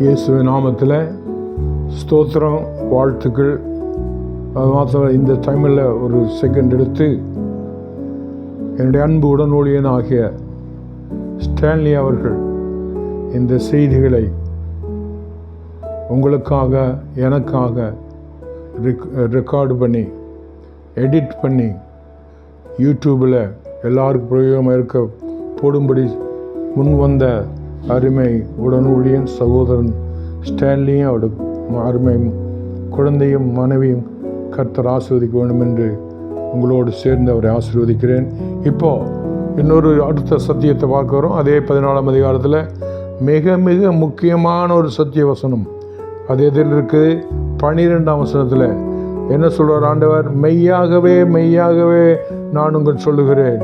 இயேசு நாமத்தில் ஸ்தோத்திரம் வாழ்த்துக்கள். அது மாத்திரம் இந்த டைமில் ஒரு செகண்ட் எடுத்து என்னுடைய அன்பு உடனூழியன் ஆகிய ஸ்டான்லி அவர்கள் இந்த செய்திகளை உங்களுக்காக எனக்காக ரெக் ரெக்கார்டு பண்ணி எடிட் பண்ணி யூடியூப்பில் எல்லாருக்கும் பிரயோகமாக இருக்க போடும்படி முன் வந்த அருமை உடனூழியன் சகோதரன் ஸ்டான்லியும் அவருடைய அருமை குழந்தையும் மனைவியும் கர்த்தர் ஆசிர்வதிக்க வேண்டும் என்று உங்களோடு சேர்ந்து அவரை ஆசீர்வதிக்கிறேன். இப்போ இன்னொரு அடுத்த சத்தியத்தை பார்க்குறோம் அதே பதினாலாம் அதிகாரத்தில் மிக மிக முக்கியமான ஒரு சத்திய வசனம். அது எதில் இருக்குது பனிரெண்டாம் வசனத்தில். என்ன சொல்கிறார் ஆண்டவர்? மெய்யாகவே மெய்யாகவே நான் உங்கள் சொல்லுகிறேன்.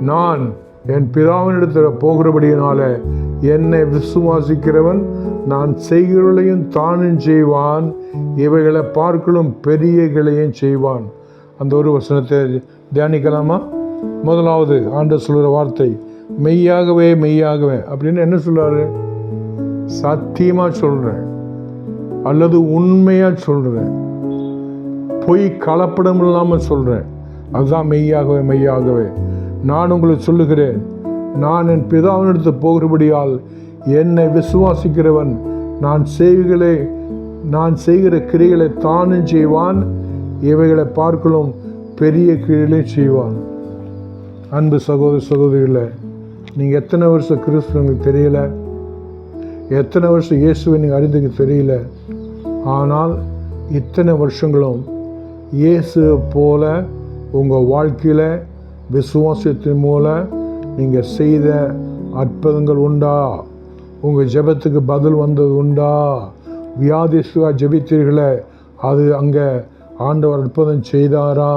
நான் என் பிதாவினிடத்தில் போகிறபடியினால என்னை விசுவாசிக்கிறவன் நான் செய்கிறவளையும் தானும் செய்வான். இவைகளை பார்க்கலும் பெரியகளையும் செய்வான். அந்த ஒரு வசனத்தை தியானிக்கலாமா? முதலாவது ஆண்டு சொல்கிற வார்த்தை மெய்யாகவே மெய்யாகவே. அப்படின்னு என்ன சொல்கிறாரு சத்தியமாக சொல்கிறேன் அல்லது உண்மையாக சொல்கிறேன் பொய் கலப்படம் இல்லாமல் சொல்கிறேன் அதுதான் மெய்யாகவே மெய்யாகவே. நான் உங்களுக்கு சொல்லுகிறேன் நான் என் பிதாவினிடத்து போகிறபடியால் என்னை விசுவாசிக்கிறவன். நான் செய்களை நான் செய்கிற கிரிகளை தானும் செய்வான். இவைகளை பார்க்கலும் பெரிய கீழே செய்வான். அன்பு சகோதர சகோதரிகளை நீங்கள் எத்தனை வருஷம் கிறிஸ்துவங்களுக்கு தெரியல? எத்தனை வருஷம் இயேசுவை நீங்கள் அறிந்துக்க தெரியல? ஆனால் இத்தனை வருஷங்களும் இயேசுவை போல உங்கள் வாழ்க்கையில் விசுவாசத்தின் மூலம் நீங்கள் செய்த அற்புதங்கள் உண்டா? உங்கள் ஜெபத்துக்கு பதில் வந்தது உண்டா? வியாதிசுவா ஜெபித்தீர்களே அது அங்கே ஆண்டவர் அற்புதம் செய்தாரா?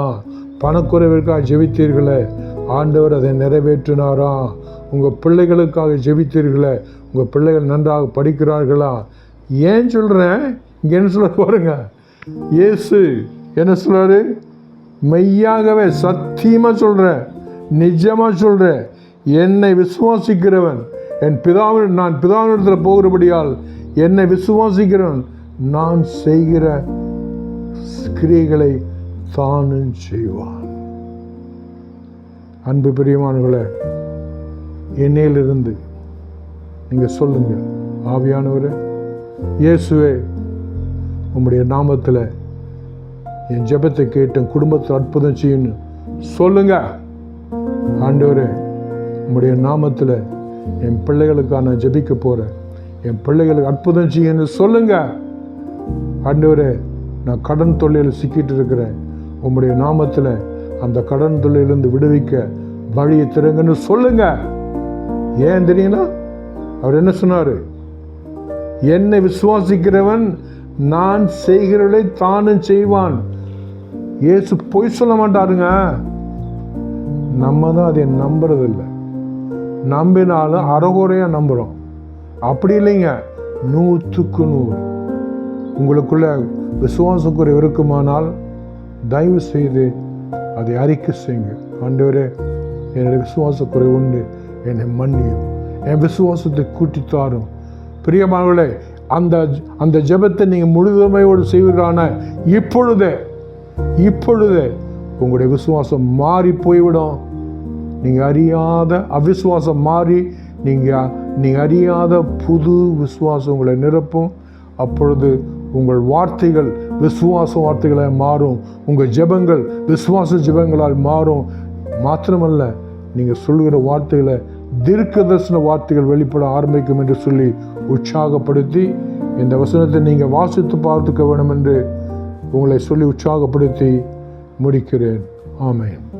பணக்குறைவிற்காக ஜெபித்தீர்களே ஆண்டவர் அதை நிறைவேற்றினாரா? உங்கள் பிள்ளைகளுக்காக ஜெபித்தீர்களே உங்கள் பிள்ளைகள் நன்றாக படிக்கிறார்களா? ஏன் சொல்கிறேன் இங்கே என்ன சொல்ல பாருங்க. இயேசு என்ன சொல்கிறாரு மெய்யாகவே சத்தியமாக சொல்கிறேன் நிஜமாக சொல்கிறேன் என்னை விசுவாசிக்கிறவன். என் பிதாவின் நான் பிதாவினிடத்தில் போகிறபடியால் என்னை விசுவாசிக்கிறவன். நான் செய்கிற கிரியைகளை தானும் செய்வான். அன்பு பிரியமானவர்களை என்னையிலிருந்து நீங்கள் சொல்லுங்கள். ஆவியானவரே இயேசுவே உம்முடைய நாமத்தில் என் ஜெபத்தை கேட்டேன் குடும்பத்தில் அற்புதம் செய்யணும் சொல்லுங்க. ஆண்டவரே உம்முடைய நாமத்தில் என் பிள்ளைகளுக்காக நான் ஜெபிக்க போகிறேன் என் பிள்ளைகளுக்கு அற்புதம் செய்யன்னு சொல்லுங்க. ஆண்டவரே நான் கடன் தொல்லையில் சிக்கிட்டு இருக்கிறேன். உம்முடைய நாமத்தில் அந்த கடன் தொல்லையிலிருந்து விடுவிக்க வழியை திறங்கன்னு சொல்லுங்க. ஏன் தெரியுங்களா? அவர் என்ன சொன்னார்? என்னை விசுவாசிக்கிறவன் நான் செய்கிறவளை தானும் செய்வான். ஏசு பொய் சொல்ல மாட்டாருங்க. நம்ம தான் அதை நம்புறதில்லை. நம்பினாலும் அறகுறையாக நம்புகிறோம் அப்படி இல்லைங்க நூற்றுக்கு நூறு. உங்களுக்குள்ள விசுவாசக்குறை இருக்குமானால் தயவு செய்து அதை அறிக்கை செய்யுங்க. ஆண்டவரே என்னுடைய விசுவாசக்குறை உண்டு என்னை மன்னியும். என் விசுவாசத்தை கூட்டித்தாரும். பிரியமானவர்களே அந்த அந்த ஜெபத்தை நீங்கள் முழுதுமையோடு செய்வீர்களான இப்பொழுதே இப்பொழுதே உங்களுடைய விசுவாசம் மாறி போய்விடும். நீங்கள் அறியாத அவிசுவாசம் மாறி நீங்கள் நீங்கள் அறியாத புது விசுவாசம் உங்களை நிரப்பும். அப்பொழுது உங்கள் வார்த்தைகள் விசுவாச வார்த்தைகளாக மாறும். உங்கள் ஜெபங்கள் விசுவாச ஜெபங்களால் மாறும். மாத்திரமல்ல நீங்கள் சொல்கிற வார்த்தைகளை தீர்க்க தரிசன வார்த்தைகள் வெளிப்பட ஆரம்பிக்கும் என்று சொல்லி உற்சாகப்படுத்தி இந்த வசனத்தை நீங்கள் வாசித்து பார்த்துக்க வேண்டும் என்று உங்களை சொல்லி உற்சாகப்படுத்தி முடிக்கிறேன். ஆமென்.